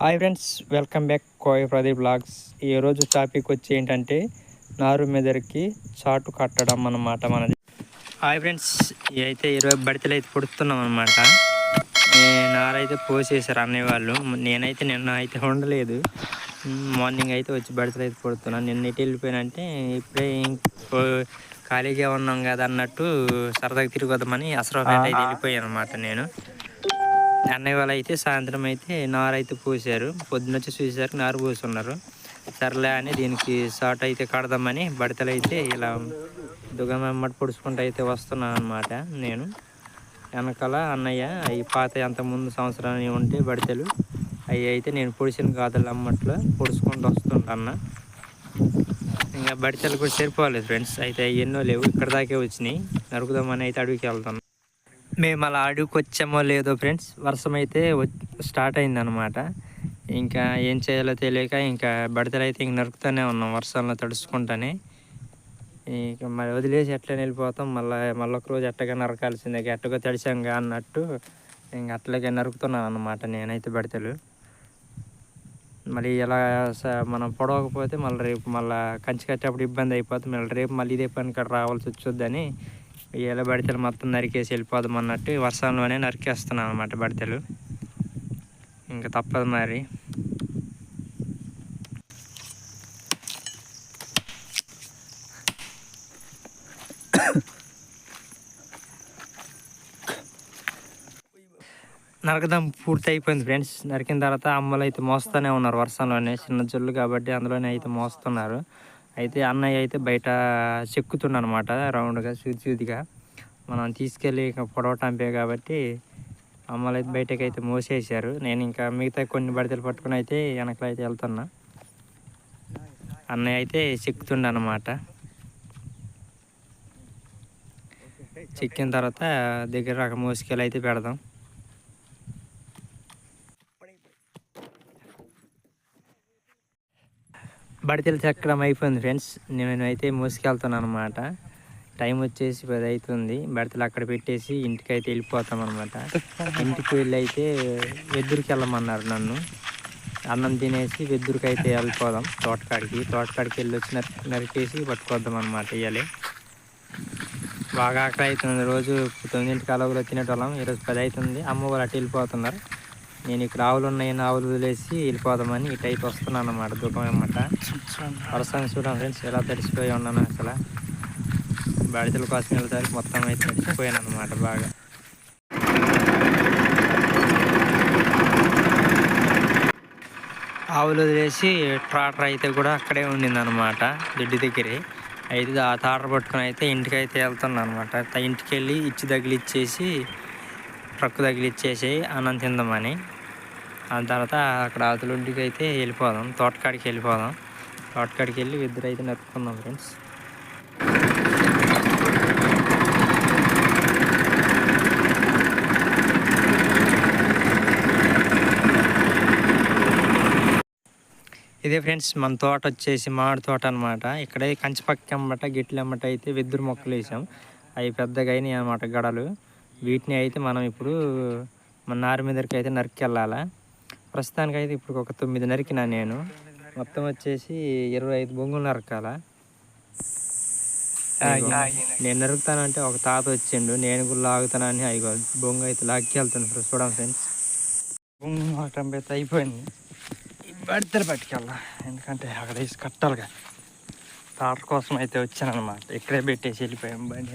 Hi friends welcome back Koya Pradeep vlogs ఈరోజు topic వచ్చి ఏంటంటే నారు మెదరికి చాటు కట్టడం అన్నమాట మనది. హాయ్ ఫ్రెండ్స్ అయితే ఇరవై బడితలు అయితే పుడుతున్నాం అనమాట నారైతే పోసేసారు అన్నయ్య వాళ్ళు. నేనైతే నిన్న అయితే ఉండలేదు మార్నింగ్ అయితే వచ్చి బడితలు అయితే పుడుతున్నాను నిన్న ఎటు వెళ్ళిపోయినంటే ఇప్పుడే ఖాళీగా ఉన్నాం కదా అన్నట్టు సరదాగా తిరిగొద్దామని అసలు అయితే వెళ్ళిపోయాను అనమాట నేను. అన్నయ్య వాళ్ళు అయితే సాయంత్రం అయితే నారు అయితే పోసారు. పొద్దున వచ్చి చూసేసరికి నారు పోసున్నారు. సర్లే అని దీనికి షార్ట్ అయితే కడదామని బడతలు అయితే ఇలా దుగమమ్మటి పొడుచుకుంటూ అయితే వస్తున్నాను అనమాట నేను. వెనకాల అన్నయ్య ఈ పాత ఎంత ముందు సంవత్సరాన్ని ఉంటే బడతలు అవి అయితే నేను పొడిచిన గాథలు అమ్మట్లో పొడుచుకుంటూ వస్తుంటా ఇంకా బడితలు కూడా సరిపోలేదు ఫ్రెండ్స్. అయితే ఎన్నో లేవు. ఇక్కడ దాకే వచ్చినాయి. నరుకుదామని అయితే అడుగుకి వెళ్తాను. మేము అలా అడుగుకొచ్చామో లేదో ఫ్రెండ్స్ వర్షం అయితే స్టార్ట్ అయిందనమాట ఇంకా ఏం చేయాలో తెలియక ఇంకా బడతలు అయితే ఇంక నరుకుతూనే ఉన్నాం వర్షంలో తడుచుకుంటానే. ఇక మరి వదిలేసి ఎట్లా వెళ్ళిపోతాం మళ్ళీ మళ్ళీ ఒకరోజు ఎట్టగా నరకాల్సిందే ఎట్టగా తడిసాంగా అన్నట్టు ఇంక అట్లాగే నరుకుతున్నాను అనమాట నేనైతే బడతలు. మళ్ళీ ఇలా మనం పొడవకపోతే మళ్ళీ రేపు మళ్ళీ కంచి కట్టేప్పుడు ఇబ్బంది అయిపోతుంది మళ్ళీ రేపు మళ్ళీ ఇదే పని కాడ రావాల్సి వచ్చొద్దని ఇలా బడితలు మొత్తం నరికేసి వెళ్ళిపోదాం అన్నట్టు వర్షంలోనే నరికేస్తున్నాను అనమాట బడితలు. ఇంకా తప్పదు మరి. నరకదం పూర్తి అయిపోయింది ఫ్రెండ్స్. నరికిన తర్వాత అమ్మలు అయితే మోస్తూనే ఉన్నారు వర్షంలోనే చిన్న జొల్లు కాబట్టి అందులోనే అయితే మోస్తున్నారు. అయితే అన్నయ్య అయితే బయట చెక్కుతుండనమాట రౌండ్గా సూది సూదిగా. మనం తీసుకెళ్ళి పొడవటంపే కాబట్టి అమ్మలు అయితే బయటకు అయితే మోసేసారు నేను ఇంకా మిగతా కొన్ని బడితలు పట్టుకుని అయితే వెనకలో అయితే వెళ్తున్నా. అన్నయ్య అయితే చెక్కుతుండనమాట. చెక్కిన తర్వాత దగ్గర అక్కడ మోసుకెళ్ళి అయితే పెడదాం. బడితెలు చెక్కడం అయిపోయింది ఫ్రెండ్స్. నేను అయితే మోసుకెళ్తాను అనమాట టైం వచ్చేసి పది అవుతుంది బడితలు అక్కడ పెట్టేసి ఇంటికి అయితే వెళ్ళిపోతాం అనమాట ఇంటికి వెళ్ళి అయితే వెద్దురికి వెళ్ళమన్నారు నన్ను. అన్నం తినేసి వెద్దురికి అయితే వెళ్ళిపోదాం. తోటకాడికి తోటకాడికి వెళ్ళి వచ్చి నరికేసి పట్టుకోద్దాం అనమాట ఇవ్వాలి బాగా ఆకలి అవుతుంది. రోజు తొమ్మిదింటికి అలవులు తినేటోళ్ళం. ఈరోజు పది అవుతుంది అమ్మ వాళ్ళు అటు వెళ్ళిపోతున్నారు. నేను ఇక్కడ ఆవులు ఉన్నాయి ఆవులు వదిలేసి వెళ్ళిపోదామని ఇటు అయితే వస్తున్నాను అనమాట దుఃఖం అనమాట వరసాన్ని చూడండి ఫ్రెండ్స్ ఎలా తడిసిపోయి ఉన్నాను అసలు. బాడితల కోసం వెళ్తారు మొత్తం అయితే తడిసిపోయాను అనమాట బాగా. ఆవులు వదిలేసి ట్రాక్టర్ అయితే కూడా అక్కడే ఉండింది అనమాట దొడ్డి దగ్గరే. అయితే ఆ తాటర్ పట్టుకుని అయితే ఇంటికి అయితే వెళ్తున్నాను అనమాట ఇంటికి వెళ్ళి ఇచ్చి తగిలిచ్చేసి ట్రక్ తగిలిచ్చేసి అన్నం తిందామని. ఆ తర్వాత అక్కడ ఆతులుంటికి అయితే వెళ్ళిపోదాం. తోటకాడికి వెళ్ళిపోదాం. తోటకాడికి వెళ్ళి ఇద్దరు అయితే నరుపుకుందాం ఫ్రెండ్స్. ఇదే ఫ్రెండ్స్ మన తోట వచ్చేసి మామిడి తోట అనమాట ఇక్కడే కంచి పక్క అమ్మట గిట్ల అమ్మట అయితే వెదురు మొక్కలు వేసాం. అవి పెద్దగా అయినాయి అనమాట గడలు. వీటిని అయితే మనం ఇప్పుడు మన నారు మీదకి అయితే నరికి వెళ్ళాలా అయితే ఇప్పుడు ఒక తొమ్మిది నరికినా నేను. మొత్తం వచ్చేసి ఇరవై ఐదు బొంగులు నరకాల. నేను నరుకుతానంటే ఒక తాత వచ్చిండు. నేను కూడా లాగుతానని అవి బొంగు అయితే లాక్కి వెళ్తాను చూడండి ఫ్రెండ్స్. బొంగు అయితే అయిపోయింది. బడితలు పట్టుకెళ్ళా. ఎందుకంటే అక్కడ వేసి కట్టాలిగా. తాట కోసం అయితే వచ్చాను అనమాట ఇక్కడే పెట్టేసి వెళ్ళిపోయాం. బండి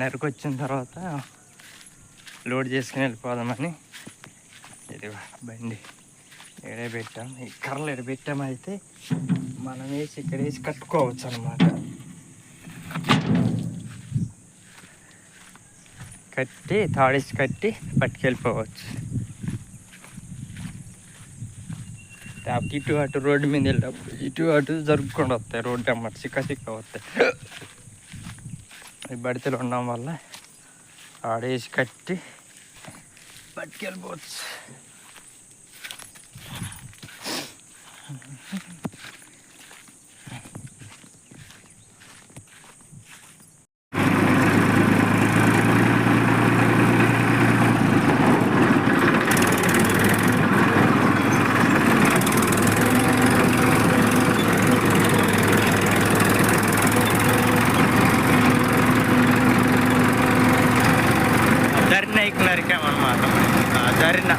నెరకు వచ్చిన తర్వాత లోడ్ చేసుకుని వెళ్ళిపోదామని ఇది బండి ఎడే పెట్టాం. ఈ కర్రలు ఎడ పెట్టామైతే మనం వేసి ఇక్కడ వేసి కట్టుకోవచ్చు అనమాట కట్టి తాడేసి కట్టి పట్టుకెళ్ళిపోవచ్చు. ఇటు అటు రోడ్డు మీద వెళ్ళినప్పుడు ఇటు అటు జరుపుకుండా వస్తాయి. రోడ్డు అన్నమాట చిక్క చిక్క వస్తాయి. ఈ బడితలు ఉండడం వల్ల ఆడేసి కట్టి పట్టుకెళ్ళిపోవచ్చు నైక్ నరికామన్నమాట జరిన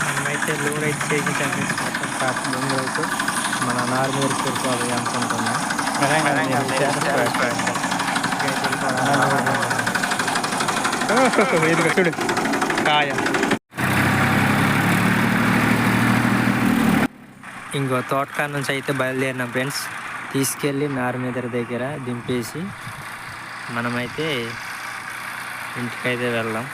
మనమైతే లోడ్ అయితే చేయించాం ఫ్రెండ్స్ మొత్తం కాపు దొంగలు అయితే మన నారు మీద వెళ్ళిపోవాలి చూడు కాయ ఇంకో తోటకాడ నుంచి అయితే బయలుదేరిన ఫ్రెండ్స్. తీసుకెళ్ళి నారుమీదర దగ్గర దింపేసి మనమైతే ఇంటికైతే వెళ్దాం.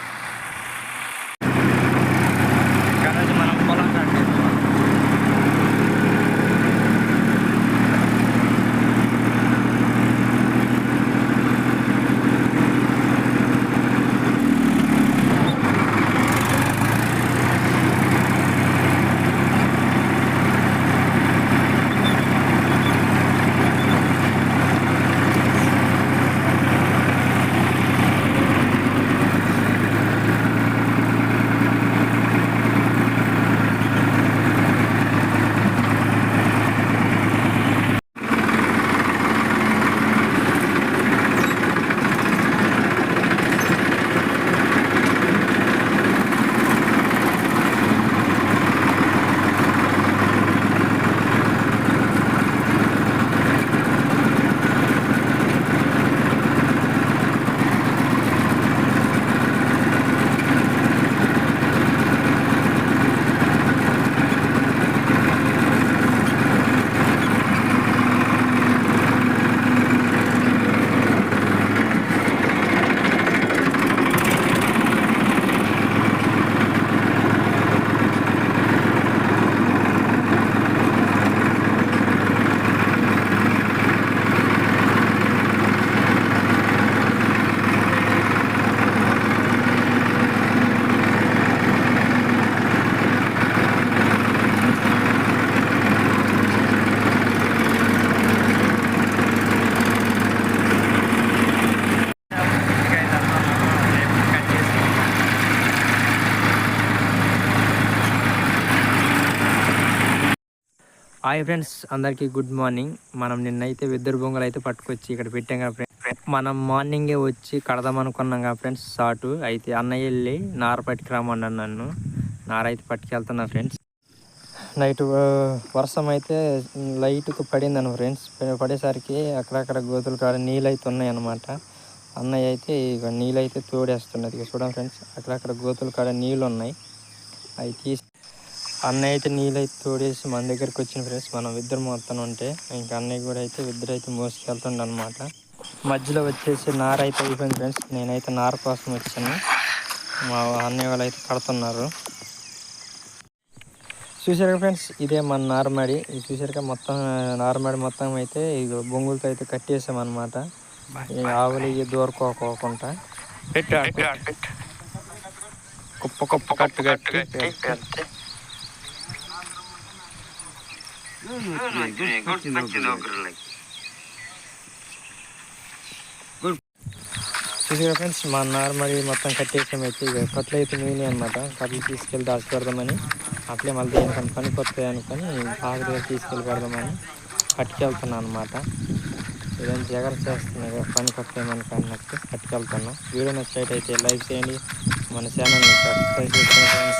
హాయ్ ఫ్రెండ్స్ అందరికీ గుడ్ మార్నింగ్ మనం నిన్నైతే వెద్దరు బొంగలు అయితే పట్టుకొచ్చి ఇక్కడ పెట్టాం కదా ఫ్రెండ్స్ మనం మార్నింగే వచ్చి కడదాం అనుకున్నాం కదా ఫ్రెండ్స్ షార్ట్ అయితే అన్నయ్య వెళ్ళి నార పట్టుకురామన్నాను నన్ను నార అయితే పట్టుకెళ్తున్నా ఫ్రెండ్స్ నైట్ వర్షం అయితే లైట్గా పడిందను ఫ్రెండ్స్ పడేసరికి అక్కడక్కడ గోతులు కాడ నీళ్ళు అయితే ఉన్నాయి అన్నమాట అన్నయ్య అయితే ఇక నీళ్ళు అయితే తోడేస్తున్నది. ఇక చూడండి ఫ్రెండ్స్ అక్కడక్కడ గోతులు కాడ నీళ్ళు ఉన్నాయి అవి తీసి అన్నయ్య అయితే నీళ్ళు అయితే తోడేసి మన దగ్గరికి వచ్చిన ఫ్రెండ్స్ మనం ఇద్దరు మొత్తం ఉంటే ఇంకా అన్నయ్య కూడా అయితే ఇద్దరు అయితే మోసుకెళ్తుండ అనమాట మధ్యలో వచ్చేసి నార అయితే అయిపోయింది ఫ్రెండ్స్. నేనైతే నార కోసం వచ్చాను. మా అన్నయ్య వాళ్ళు అయితే కడుతున్నారు. చూసారు ఫ్రెండ్స్ ఇదే మన నారమడి ఇది చూసారుగా మొత్తం నారమడి మొత్తం అయితే ఇది బొంగులతో అయితే కట్టేసామన్నమాట. ఆవులు ఇవి దూరకోకోకుండా. కుప్ప కుప్ప కట్టు కట్టి పెట్టి చూసారా ఫ్రెండ్స్ మా నార్మల్ మొత్తం కట్టేసాం అయితే ఇక కట్లు అయితే మిగిలి అనమాట కట్లు తీసుకెళ్ళి దాచి పెడదామని అట్లే మళ్ళీ దేనికని పనికి వస్తాయి అనుకొని పాక దగ్గర తీసుకెళ్ళి పెడదామని పట్టుకెళ్తున్నాను అనమాట ఇదేం జాగ్రత్త చేస్తున్నాయి కదా పనికి అన్నట్టు పట్టుకెళ్తున్నాం వీడియో నచ్చినట్టయితే లైక్ చేయండి. మన ఛానల్ని సబ్స్క్రైబ్ చేసుకోండి